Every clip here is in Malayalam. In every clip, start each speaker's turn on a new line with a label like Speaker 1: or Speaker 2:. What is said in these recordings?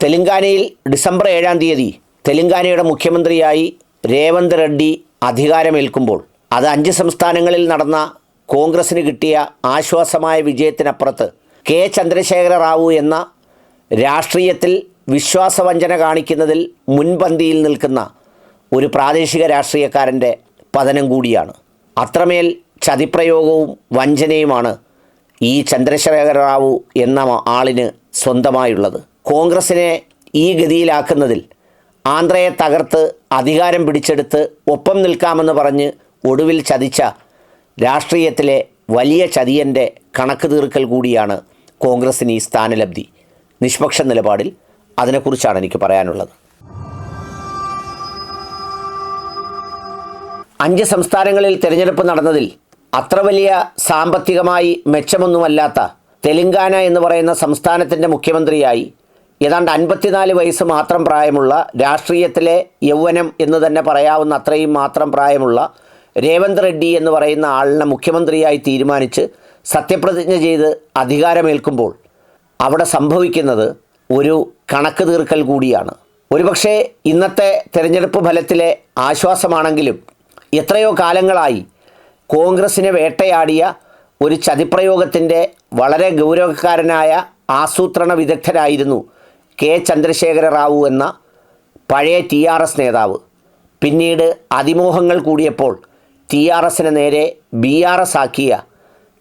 Speaker 1: തെലങ്കാനയിൽ ഡിസംബർ ഏഴാം തീയതി തെലങ്കാനയുടെ മുഖ്യമന്ത്രിയായി രേവന്ത് റെഡ്ഡി അധികാരമേൽക്കുമ്പോൾ അത് അഞ്ച് സംസ്ഥാനങ്ങളിൽ നടന്ന കോൺഗ്രസിന് കിട്ടിയ ആശ്വാസമായ വിജയത്തിനപ്പുറത്ത് കെ ചന്ദ്രശേഖര റാവു എന്ന രാഷ്ട്രീയത്തിൽ വിശ്വാസവഞ്ചന കാണിക്കുന്നതിൽ മുൻപന്തിയിൽ നിൽക്കുന്ന ഒരു പ്രാദേശിക രാഷ്ട്രീയക്കാരന്റെ പതനം കൂടിയാണ്. അത്രമേൽ ചതിപ്രയോഗവും വഞ്ചനയുമാണ് ഈ ചന്ദ്രശേഖര റാവു എന്ന ആളിന് സ്വന്തമായുള്ളത്. കോൺഗ്രസിനെ ഈ ഗതിയിലാക്കുന്നതിൽ ആന്ധ്രയെ തകർത്ത് അധികാരം പിടിച്ചെടുത്ത് ഒപ്പം നിൽക്കാമെന്ന് പറഞ്ഞ് ഒടുവിൽ ചതിച്ച രാഷ്ട്രീയത്തിലെ വലിയ ചതിയന്റെ കണക്ക് തീർക്കൽ കൂടിയാണ് കോൺഗ്രസിന് ഈ സ്ഥാനലബ്ധി. നിഷ്പക്ഷ നിലപാടിൽ അതിനെക്കുറിച്ചാണ് എനിക്ക് പറയാനുള്ളത്. അഞ്ച് സംസ്ഥാനങ്ങളിൽ തിരഞ്ഞെടുപ്പ് നടന്നതിൽ അത്ര വലിയ സാമ്പത്തികമായി മെച്ചമൊന്നുമല്ലാത്ത തെലങ്കാന എന്ന് പറയുന്ന സംസ്ഥാനത്തിന്റെ മുഖ്യമന്ത്രിയായി ഏതാണ്ട് അൻപത്തിനാല് വയസ്സ് മാത്രം പ്രായമുള്ള രാഷ്ട്രീയത്തിലെ യൗവനം എന്ന് തന്നെ പറയാവുന്ന അത്രയും മാത്രം പ്രായമുള്ള രേവന്ത് റെഡ്ഡി എന്ന് പറയുന്ന ആളിനെ മുഖ്യമന്ത്രിയായി തീരുമാനിച്ച് സത്യപ്രതിജ്ഞ ചെയ്ത് അധികാരമേൽക്കുമ്പോൾ അവിടെ സംഭവിക്കുന്നത് ഒരു കണക്ക് തീർക്കൽ കൂടിയാണ്. ഒരുപക്ഷെ ഇന്നത്തെ തെരഞ്ഞെടുപ്പ് ഫലത്തിലെ ആശ്വാസമാണെങ്കിലും എത്രയോ കാലങ്ങളായി കോൺഗ്രസിനെ വേട്ടയാടിയ ഒരു ചതിപ്രയോഗത്തിന്റെ വളരെ ഗൗരവക്കാരനായ ആസൂത്രണ വിദഗ്ധരായിരുന്നു കെ ചന്ദ്രശേഖര റാവു എന്ന പഴയ ടി ആർ എസ് നേതാവ്. പിന്നീട് അതിമോഹങ്ങൾ കൂടിയപ്പോൾ ടി ആർ എസിന് നേരെ ബി ആർ എസ് ആക്കിയ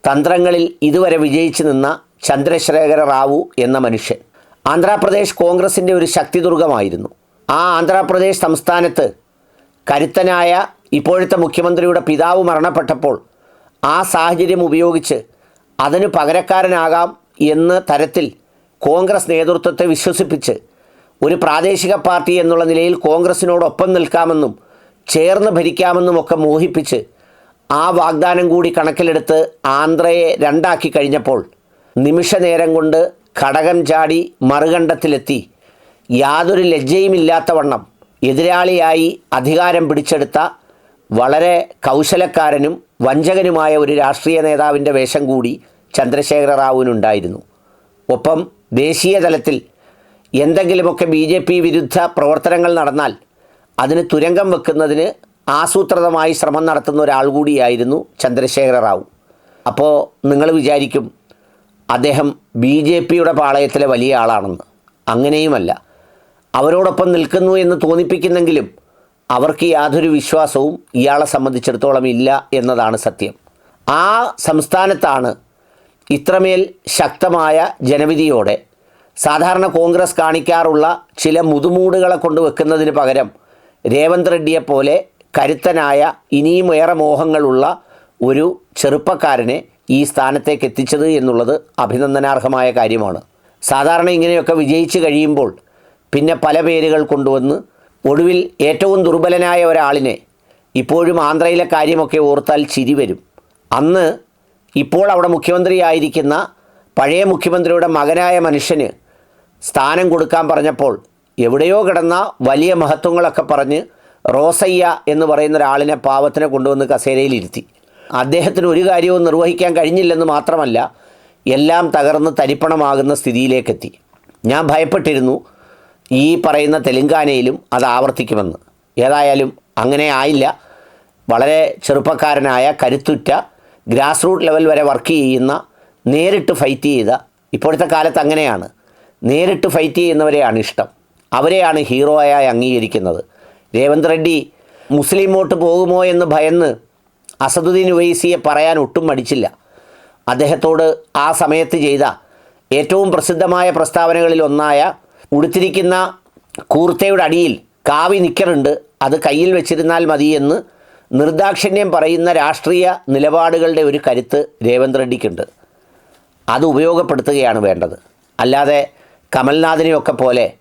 Speaker 1: തന്ത്രങ്ങളിൽ ഇതുവരെ വിജയിച്ചു നിന്ന ചന്ദ്രശേഖര റാവു എന്ന മനുഷ്യൻ. ആന്ധ്രാപ്രദേശ് കോൺഗ്രസിന്റെ ഒരു ശക്തിദുർഗമായിരുന്നു. ആ ആന്ധ്രാപ്രദേശ് സംസ്ഥാനത്ത് കരുത്തനായ ഇപ്പോഴത്തെ മുഖ്യമന്ത്രിയുടെ പിതാവ് മരണപ്പെട്ടപ്പോൾ ആ സാഹചര്യം ഉപയോഗിച്ച് അതിന് പകരക്കാരനാകാം എന്ന തരത്തിൽ കോൺഗ്രസ് നേതൃത്വത്തെ വിശ്വസിപ്പിച്ച് ഒരു പ്രാദേശിക പാർട്ടി എന്നുള്ള നിലയിൽ കോൺഗ്രസിനോടൊപ്പം നിൽക്കാമെന്നും ചേർന്ന് ഭരിക്കാമെന്നുമൊക്കെ മോഹിപ്പിച്ച് ആ വാഗ്ദാനം കൂടി കണക്കിലെടുത്ത് ആന്ധ്രയെ രണ്ടാക്കി കഴിഞ്ഞപ്പോൾ നിമിഷ നേരം കൊണ്ട് ഘടകം ചാടി മറുകണ്ഠത്തിലെത്തി. യാതൊരു ലജ്ജയുമില്ലാത്ത വണ്ണം എതിരാളിയായി അധികാരം പിടിച്ചെടുത്ത വളരെ കൗശലക്കാരനും വഞ്ചകനുമായ ഒരു രാഷ്ട്രീയ നേതാവിന്റെ വേഷം കൂടി ചന്ദ്രശേഖര റാവുവിനുണ്ടായിരുന്നു. ഒപ്പം ദേശീയ തലത്തിൽ എന്തെങ്കിലുമൊക്കെ ബി ജെ പി വിരുദ്ധ പ്രവർത്തനങ്ങൾ നടന്നാൽ അതിന് തുരങ്കം വെക്കുന്നതിന് ആസൂത്രിതമായി ശ്രമം നടത്തുന്ന ഒരാൾ കൂടിയായിരുന്നു ചന്ദ്രശേഖര റാവു. അപ്പോൾ നിങ്ങൾ വിചാരിക്കും അദ്ദേഹം ബി ജെ പിയുടെ പാളയത്തിലെ വലിയ ആളാണെന്ന്. അങ്ങനെയുമല്ല. അവരോടൊപ്പം നിൽക്കുന്നു എന്ന് തോന്നിപ്പിക്കുന്നെങ്കിലും അവർക്ക് യാതൊരു വിശ്വാസവും ഇയാളെ സംബന്ധിച്ചിടത്തോളം ഇല്ല എന്നതാണ് സത്യം. ആ സംസ്ഥാനത്താണ് ഇത്രമേൽ ശക്തമായ ജനവിധിയോടെ സാധാരണ കോൺഗ്രസ് കാണിക്കാറുള്ള ചില മുതുമൂടുകളെ കൊണ്ട് വെക്കുന്നതിന് പകരം രേവന്ത് റെഡ്ഡിയെ പോലെ കരുത്തനായ ഇനിയും ഏറെ മോഹങ്ങളുള്ള ഒരു ചെറുപ്പക്കാരനെ ഈ സ്ഥാനത്തേക്ക് എത്തിച്ചത് എന്നുള്ളത് അഭിനന്ദനാർഹമായ കാര്യമാണ്. സാധാരണ ഇങ്ങനെയൊക്കെ വിജയിച്ചു കഴിയുമ്പോൾ പിന്നെ പല പേരുകൾ കൊണ്ടുവന്ന് ഒടുവിൽ ഏറ്റവും ദുർബലനായ ഒരാളിനെ ഇപ്പോഴും ആന്ധ്രയിലെ കാര്യമൊക്കെ ഓർത്താൽ ചിരി വരും. അന്ന് ഇപ്പോൾ അവിടെ മുഖ്യമന്ത്രിയായിരിക്കുന്ന പഴയ മുഖ്യമന്ത്രിയുടെ മകനായ മനുഷ്യന് സ്ഥാനം കൊടുക്കാൻ പറഞ്ഞപ്പോൾ എവിടെയോ കിടന്ന വലിയ മഹത്വങ്ങളൊക്കെ പറഞ്ഞ് റോസയ്യ എന്ന് പറയുന്ന ഒരാളിനെ പാവത്തിനെ കൊണ്ടുവന്ന് കസേരയിലിരുത്തി. അദ്ദേഹത്തിന് ഒരു കാര്യവും നിർവഹിക്കാൻ കഴിഞ്ഞില്ലെന്ന് മാത്രമല്ല എല്ലാം തകർന്ന് തരിപ്പണമാകുന്ന സ്ഥിതിയിലേക്കെത്തി. ഞാൻ ഭയപ്പെട്ടിരുന്നു ഈ പറയുന്ന തെലുങ്കാനയിലും അത് ആവർത്തിക്കുമെന്ന്. ഏതായാലും അങ്ങനെ ആയില്ല. വളരെ ചെറുപ്പക്കാരനായ കരുത്തുറ്റ ഗ്രാസ് റൂട്ട് ലെവൽ വരെ വർക്ക് ചെയ്യുന്ന നേരിട്ട് ഫൈറ്റ് ചെയ്ത ഇപ്പോഴത്തെ കാലത്ത് അങ്ങനെയാണ്. നേരിട്ട് ഫൈറ്റ് ചെയ്യുന്നവരെയാണ് ഇഷ്ടം. അവരെയാണ് ഹീറോ ആയി അംഗീകരിക്കുന്നത്. രേവന്ത് റെഡ്ഡി മുസ്ലിം വോട്ട് പോകുമോ എന്ന് ഭയന്ന് അസദുദ്ദീൻ ഉവൈസിയെ പറയാൻ ഒട്ടും മടിച്ചില്ല. അദ്ദേഹത്തോട് ആ സമയത്ത് ചെയ്ത ഏറ്റവും പ്രസിദ്ധമായ പ്രസ്താവനകളിൽ ഒന്നായ ഉടുത്തിരിക്കുന്ന കൂർത്തയുടെ അടിയിൽ കാവി നിക്കറുണ്ട് അത് കയ്യിൽ വെച്ചിരുന്നാൽ മതിയെന്ന് നിർദാക്ഷിണ്യം പറയുന്ന രാഷ്ട്രീയ നിലപാടുകളുടെ ഒരു കരുത്ത് രേവന്ത് റെഡ്ഡിക്കുണ്ട്. അത് ഉപയോഗപ്പെടുത്തുകയാണ് വേണ്ടത്. അല്ലാതെ കമൽനാഥിനെയൊക്കെ പോലെ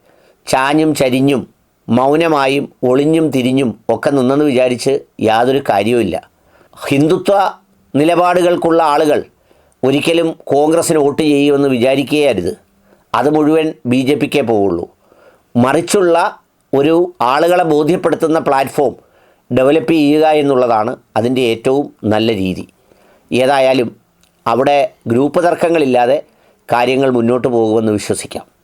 Speaker 1: ചാഞ്ഞും ചരിഞ്ഞും മൗനമായും ഒളിഞ്ഞും തിരിഞ്ഞും ഒക്കെ നിന്നെന്ന് വിചാരിച്ച് യാതൊരു കാര്യവുമില്ല. ഹിന്ദുത്വ നിലപാടുകൾക്കുള്ള ആളുകൾ ഒരിക്കലും കോൺഗ്രസ്സിന് വോട്ട് ചെയ്യുമെന്ന് വിചാരിക്കുകയരുത്. അത് മുഴുവൻ ബി ജെ പിക്കേ പോവുള്ളൂ. മറിച്ചുള്ള ഒരു ആളുകളെ ബോധ്യപ്പെടുത്തുന്ന പ്ലാറ്റ്ഫോം ഡെവലപ്പ് ചെയ്യുക എന്നുള്ളതാണ് അതിന്റെ ഏറ്റവും നല്ല രീതി. ഏതായാലും അവിടെ ഗ്രൂപ്പ് തർക്കങ്ങളില്ലാതെ കാര്യങ്ങൾ മുന്നോട്ട് പോകുമെന്ന് വിശ്വസിക്കാം.